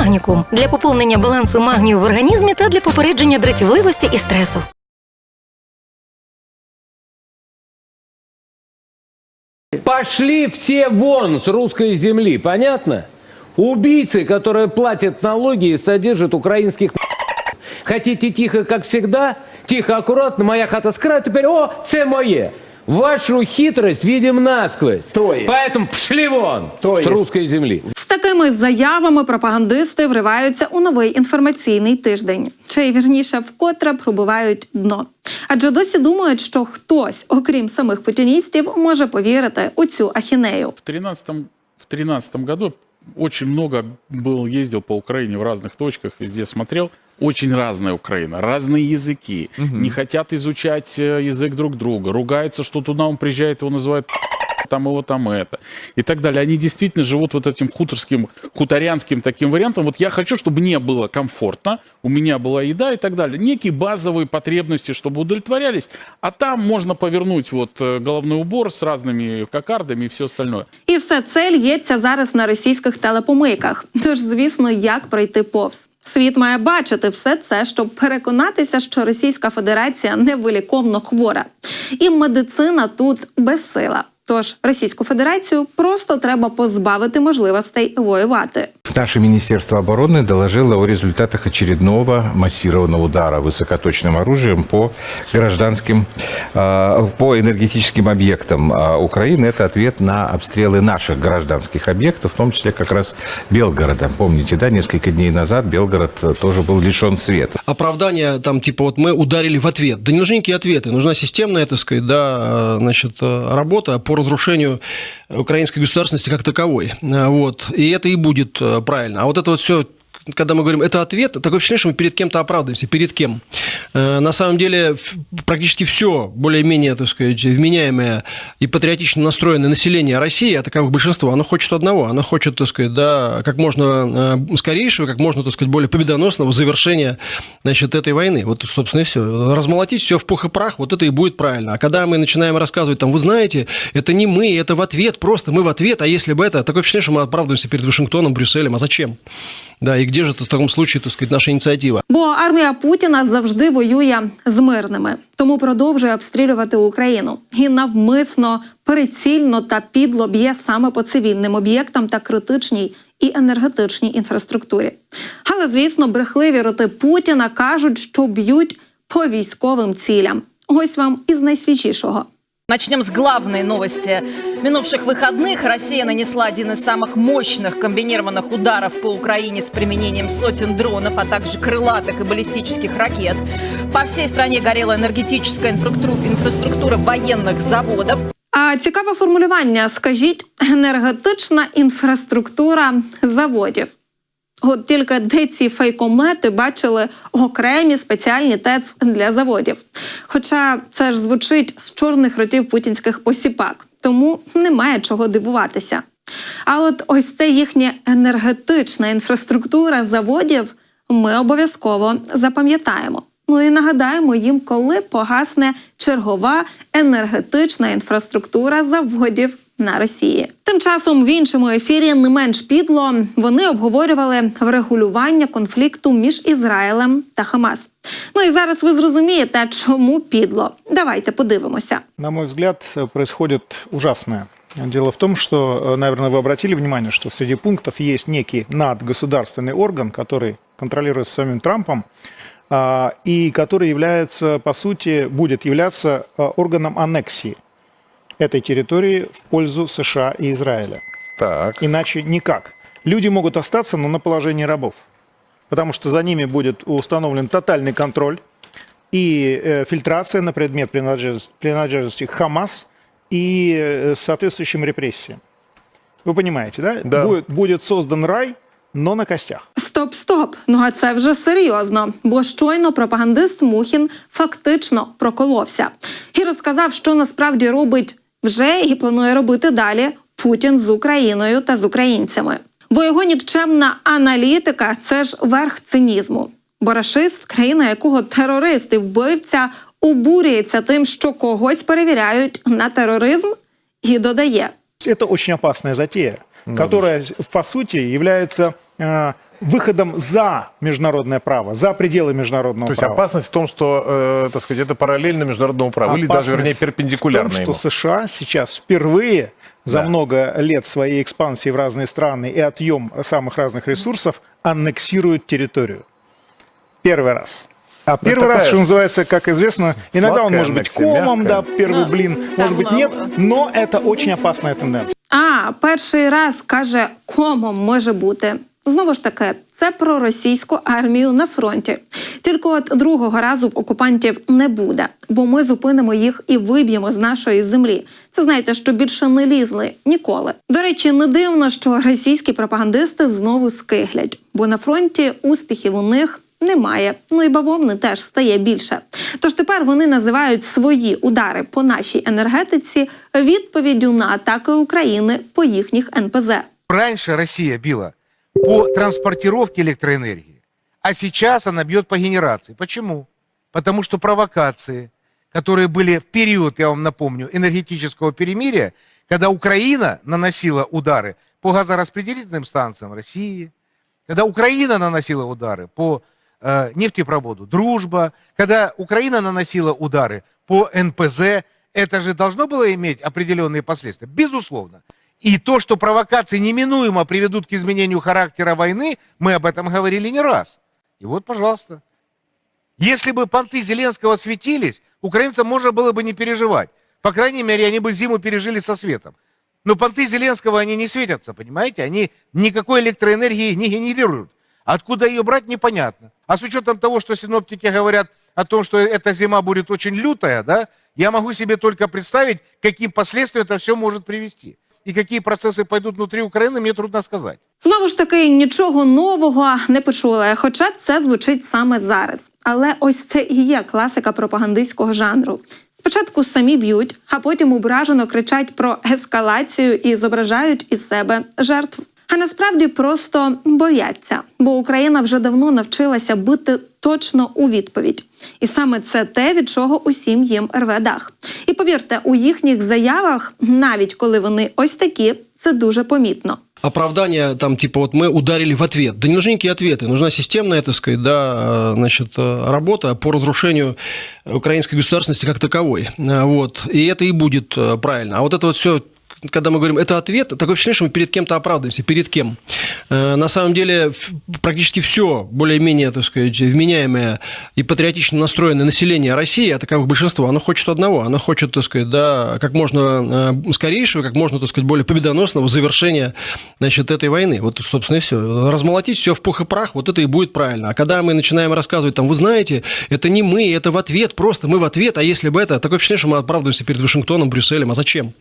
Магнікум для поповнення балансу магнію в організмі та для попередження дратівливості і стресу. Пошли все вон с русской земли, понятно? Убийцы, которые платят налоги и содержат украинских Хотите тихо, как всегда? Тихо, аккуратно, моя хата с краю, теперь, о, це моє. Вашу хитрость видим насквозь. То есть? Поэтому пшли вон То с есть? русской земли. З такими заявами пропагандисти вриваються у новий інформаційний тиждень, чи вірніше вкотре пробивають дно. Адже досі думають, що хтось, окрім самих путіністів, може повірити у цю ахінею. В 13 в 13 году очень много был, ездил по Украине в разных точках, везде смотрел. Очень разная Украина, разные языки. Не хотят изучать э, язык друг друга. Ругаются, что туда он приезжает, его называют там его, там это. И так далее. Они действительно живут вот этим хуторским, хуторянским таким вариантом. Вот я хочу, чтобы мне было комфортно, у меня была еда и так далее. Некие базовые потребности, чтобы удовлетворялись. А там можно повернуть вот э, головной убор с разными кокардами и все остальное. І все це лється зараз на російських телепомийках. Тож, звісно, як пройти повз. Світ має бачити все це, щоб переконатися, що Російська Федерація невиліковно хвора, і медицина тут безсила. Тож Російську Федерацію просто треба позбавити можливостей воювати. Наше Министерство обороны доложило о результатах очередного массированного удара высокоточным оружием по гражданским, э, по энергетическим объектам э, Украины. Это ответ на обстрелы наших гражданских объектов, в том числе как раз Белгорода. Помните, да, несколько дней назад Белгород тоже был лишен света. Оправдания там типа вот мы ударили в ответ. Да не нужны никакие ответы. Нужна системная, так сказать, да, э, значит, работа по разрушению украинской государственности как таковой. Э, Вот. И это и будет э, правильно. А вот это вот все когда мы говорим, это ответ, такое впечатление, что мы перед кем-то оправдываемся. Перед кем? Э, На самом деле, практически все более-менее, так сказать, вменяемое и патриотично настроенное население России, а таковых большинство, оно хочет одного. Оно хочет, так сказать, да, как можно э, скорейшего, как можно, так сказать, более победоносного завершения, значит, этой войны. Вот, собственно, и все. Размолотить все в пух и прах, вот это и будет правильно. А когда мы начинаем рассказывать, там, вы знаете, это не мы, это в ответ, просто мы в ответ, а если бы это, такое впечатление, что мы оправдываемся перед Вашингтоном, Брюсселем, а зачем? Да, и где же в таком случае, так сказать, наша инициатива? Бо армія Путіна завжди воює з мирними, тому продовжує обстрілювати Україну і навмисно, прицільно та підло б'є саме по цивільним об'єктам та критичній і енергетичній інфраструктурі. Але звісно, брехливі роти Путіна кажуть, що б'ють по військовим цілям. Ось вам із найсвіжішого. Начнем с главной новости. Минувших выходных Россия нанесла один из самых мощных комбинированных ударов по Украине с применением сотен дронов, а также крылатых и баллистических ракет. По всей стране горела энергетическая инфраструктура, инфраструктура военных заводов. А цікаве формулювання: скажіть, енергетична інфраструктура заводів. От тільки де ці фейкомети бачили окремі спеціальні ТЕЦ для заводів. Хоча це ж звучить з чорних ротів путінських посіпак, тому немає чого дивуватися. А от ось це їхня енергетична інфраструктура заводів ми обов'язково запам'ятаємо. Ну і нагадаємо їм, коли погасне чергова енергетична інфраструктура заводів на Росії. Тим часом в іншому ефірі не менш підло вони обговорювали врегулювання конфлікту між Ізраїлем та Хамас. Ну і зараз ви зрозумієте, чому підло. Давайте подивимося. На мой взгляд, э, происходит ужасное. Дело в том, что, э, наверное, вы обратили внимание, что среди пунктов есть некий надгосударственный орган, который контролируется самим Трампом, а, и который является, по сути, будет являться э, органом аннексии этой территории в пользу США и Израиля. Так. Иначе никак. Люди могут остаться, но на положении рабов. Потому что за ними будет установлен тотальный контроль и э, фильтрация на предмет принадлежности, принадлежности к Хамас и э, соответствующим репрессиям. Вы понимаете, да? Да. Будет, будет создан рай, но на костях. Стоп, стоп. Ну а це вже серйозно. Бо щойно пропагандист Мухін фактично проколовся і розказав, що насправді робить вже і планує робити далі Путін з Україною та з українцями. Бо його нікчемна аналітика це ж верх цинізму. Бо рашист, країна якого терорист і вбивця обурюється тим, що когось перевіряють на тероризм, і додає: Это очень опасная затея, которая, по сути, является э, выходом за международное право, за пределы международного То есть права. опасность в том, что, э, так сказать, это параллельно международному праву, или даже, Опасность вернее, в перпендикулярно том, ему. что США сейчас впервые за Да. много лет своей экспансии в разные страны и отъем самых разных ресурсов аннексируют территорию. Первый раз. А первый раз, что называется, как известно, иногда он может быть комом, да, мягкая. первый Ну, блин, может быть нет, но это очень опасная тенденция. А, перший раз каже, комом може бути. Знову ж таки, це про російську армію на фронті. Тільки от другого разу в окупантів не буде, бо ми зупинимо їх і виб'ємо з нашої землі. Це знаєте, що більше не лізли ніколи. До речі, не дивно, що російські пропагандисти знову скиглять, бо на фронті успіхів у них немає. Ну і бавовни теж стає більше. Тож тепер вони називають свої удари по нашій енергетиці відповіддю на атаки України по їхніх НПЗ. Раньше Россия била по транспортировке электроэнергии, а сейчас она бьет по генерации. Почему? Потому что провокации, которые были в период, я вам напомню, энергетического перемирия, когда Украина наносила удары по газораспределительным станциям России, когда Украина наносила удары по э, нефтепроводу «Дружба», когда Украина наносила удары по НПЗ, это же должно было иметь определенные последствия. Безусловно. И то, что провокации неминуемо приведут к изменению характера войны, мы об этом говорили не раз. И вот, пожалуйста. Если бы понты Зеленского светились, украинцам можно было бы не переживать. По крайней мере, они бы зиму пережили со светом. Но понты Зеленского, они не светятся, понимаете? Они никакой электроэнергии не генерируют. Откуда ее брать, непонятно. А с учетом того, что синоптики говорят о том, что эта зима будет очень лютая, да, я могу себе только представить, каким последствиям это все может привести. И какие процессы пойдут внутри Украины, мне трудно сказать. Знову ж таки, нічого нового не почули, хоча це звучить саме зараз. Але ось це і є класика пропагандистського жанру. Спочатку самі б'ють, а потім ображено кричать про ескалацію і зображають із себе жертв. А насправді просто бояться, бо Україна вже давно навчилася бити точно у відповідь. І саме це те, від чого усім їм рве дах. І повірте, у їхніх заявах, навіть коли вони ось такі, це дуже помітно. оправдание там типа вот мы ударили в ответ. Да не нужны никакие ответы, нужна системная, так сказать, да, э, значит, э, работа по разрушению украинской государственности как таковой. Э, Вот. И это и будет э, правильно. А вот это вот все когда мы говорим, это ответ, такое впечатление, что мы перед кем-то оправдываемся. Перед кем? Э, На самом деле, практически все более-менее, так сказать, вменяемое и патриотично настроенное население России, а таковых большинство, оно хочет одного. Оно хочет, так сказать, да, как можно э, скорейшего, как можно, так сказать, более победоносного завершения значит, этой войны. Вот, собственно, и все. Размолотить все в пух и прах, вот это и будет правильно. А когда мы начинаем рассказывать, там, вы знаете, это не мы, это в ответ, просто мы в ответ, а если бы это, такое впечатление, что мы оправдываемся перед Вашингтоном, Брюсселем, а зачем?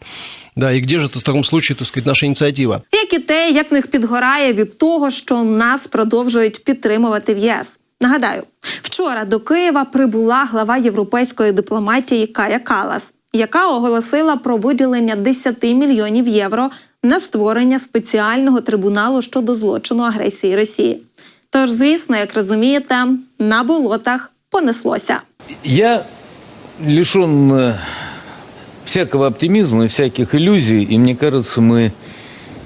Да, и где же в таком случае, так сказать, наша инициатива? як і те, як в них підгорає від того, що нас продовжують підтримувати в ЄС. Нагадаю, вчора до Києва прибула глава європейської дипломатії Кая Калас, яка оголосила про виділення 10 мільйонів євро на створення спеціального трибуналу щодо злочину агресії Росії. Тож, звісно, як розумієте, на болотах понеслося. Я лишен всякого оптимизма и всяких иллюзий, и мне кажется, мы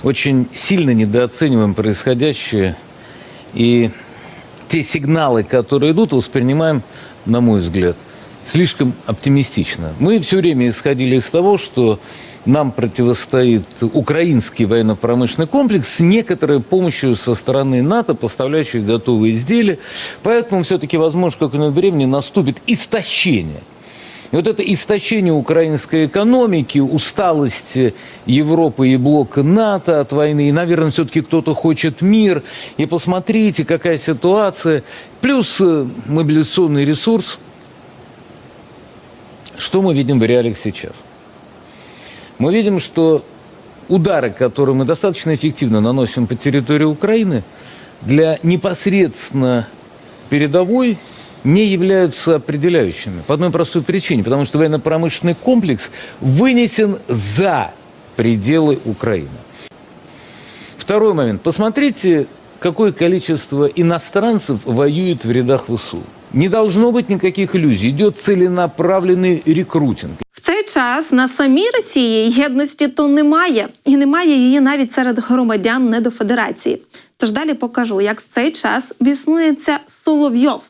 очень сильно недооцениваем происходящее, и те сигналы, которые идут, воспринимаем, на мой взгляд, слишком оптимистично. Мы все время исходили из того, что нам противостоит украинский военно-промышленный комплекс с некоторой помощью со стороны НАТО, поставляющих готовые изделия. Поэтому все-таки, возможно, в какое-нибудь времени наступит истощение и вот это истощение украинской экономики, усталость Европы и блока НАТО от войны, и, наверное, все-таки кто-то хочет мир. И посмотрите, какая ситуация. Плюс э, мобилизационный ресурс. Что мы видим в реалиях сейчас? Мы видим, что удары, которые мы достаточно эффективно наносим по территории Украины, для непосредственно передовой не являются определяющими. По одной простой причине. Потому что военно-промышленный комплекс вынесен за пределы Украины. Второй момент. Посмотрите, какое количество иностранцев воюет в рядах ВСУ. Не должно быть никаких иллюзий. Идет целенаправленный рекрутинг. В цей час на самій Росії єдності то немає, і немає її навіть серед громадян недофедерації. Тож далі покажу, як в цей час біснується Соловйов.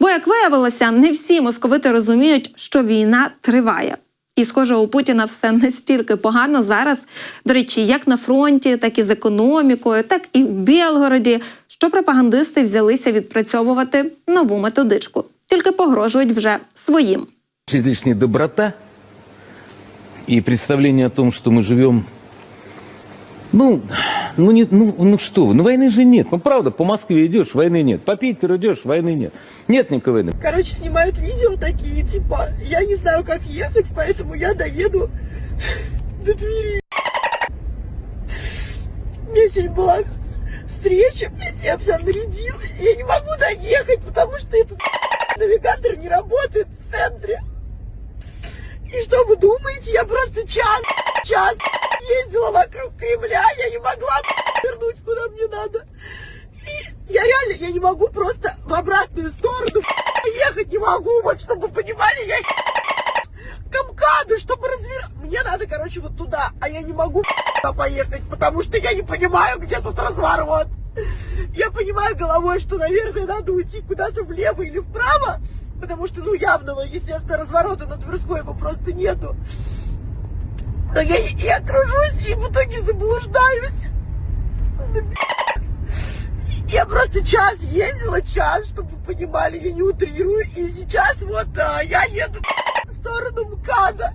Бо, як виявилося, не всі московити розуміють, що війна триває. І, схоже, у Путіна все настільки погано зараз, до речі, як на фронті, так і з економікою, так і в Білгороді, що пропагандисти взялися відпрацьовувати нову методичку, тільки погрожують вже своїм. излишняя доброта и представление о том, что мы живем... Ну, ну, не, ну, ну что ну войны же нет. Ну правда, по Москве идешь, войны нет. По Питеру идешь, войны нет. Нет никакой войны. Короче, снимают видео такие, типа, я не знаю, как ехать, поэтому я доеду до двери. У меня сегодня была встреча, блядь, я вся нарядилась, я не могу доехать, потому что этот навигатор не работает в центре. И что вы думаете, я просто час, час ездила вокруг Кремля, я не могла вернуть, куда мне надо. И я реально, я не могу просто в обратную сторону ехать не могу, вот чтобы вы понимали, я к чтобы развернуть. Мне надо, короче, вот туда, а я не могу поехать, потому что я не понимаю, где тут разворот. Я понимаю головой, что, наверное, надо уйти куда-то влево или вправо, потому что, ну, явного, естественно, разворота на Тверской его просто нету. Но я, я кружусь и в итоге заблуждаюсь. Я просто час ездила, час, чтобы вы понимали, я не утрирую. И сейчас вот а, я еду в сторону МКАДа.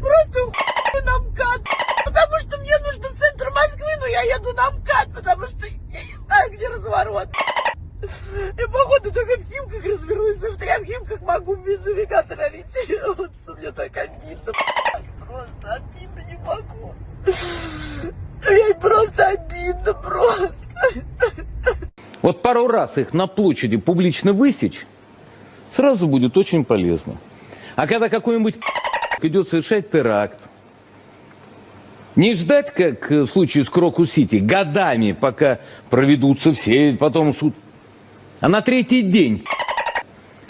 Просто хуй на МКАД. Потому что мне нужно в центр Москвы, но я еду на МКАД, потому что я не знаю, где разворот. Я, походу, только в Химках развернусь, потому что я в Химках могу без навигатора лететь. Вот мне так обидно. Просто обидно не могу. Мне просто обидно, просто. Вот пару раз их на площади публично высечь, сразу будет очень полезно. А когда какой-нибудь идет совершать теракт, не ждать, как в случае с Крокус-Сити, годами, пока проведутся все, потом суд, а на третий день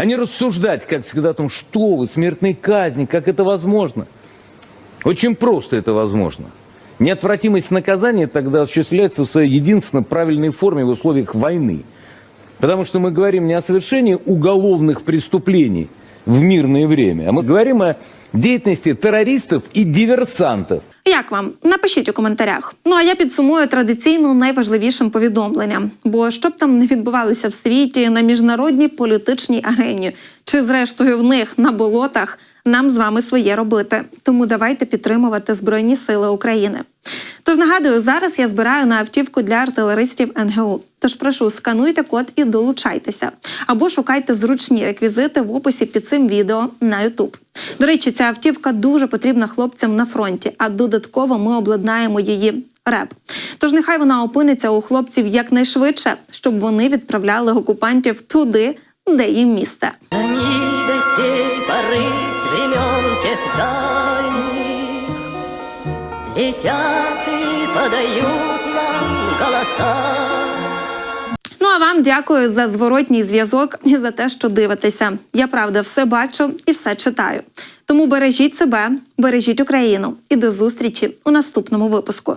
а не рассуждать, как всегда, о том, что вы, смертной казни, как это возможно. Очень просто это возможно. Неотвратимость наказания тогда осуществляется в своей единственно правильной форме в условиях войны. Потому что мы говорим не о совершении уголовных преступлений в мирное время, а мы говорим о деятельности терористів і диверсантів. Як вам? Напишіть у коментарях. Ну а я підсумую традиційно найважливішим повідомленням. Бо що б там не відбувалося в світі на міжнародній політичній арені, чи зрештою в них на болотах, нам з вами своє робити. Тому давайте підтримувати Збройні Сили України. Тож нагадую, зараз я збираю на автівку для артилеристів НГУ. Тож прошу, скануйте код і долучайтеся. Або шукайте зручні реквізити в описі під цим відео на YouTube. До речі, ця автівка дуже потрібна хлопцям на фронті, а додатково ми обладнаємо її РЕП. Тож нехай вона опиниться у хлопців якнайшвидше, щоб вони відправляли окупантів туди, де їм місце. Они до сей поры времен тех дальних Летят подають нам голоса Ну а вам дякую за зворотній зв'язок і за те, що дивитеся. Я правда все бачу і все читаю. Тому бережіть себе, бережіть Україну і до зустрічі у наступному випуску.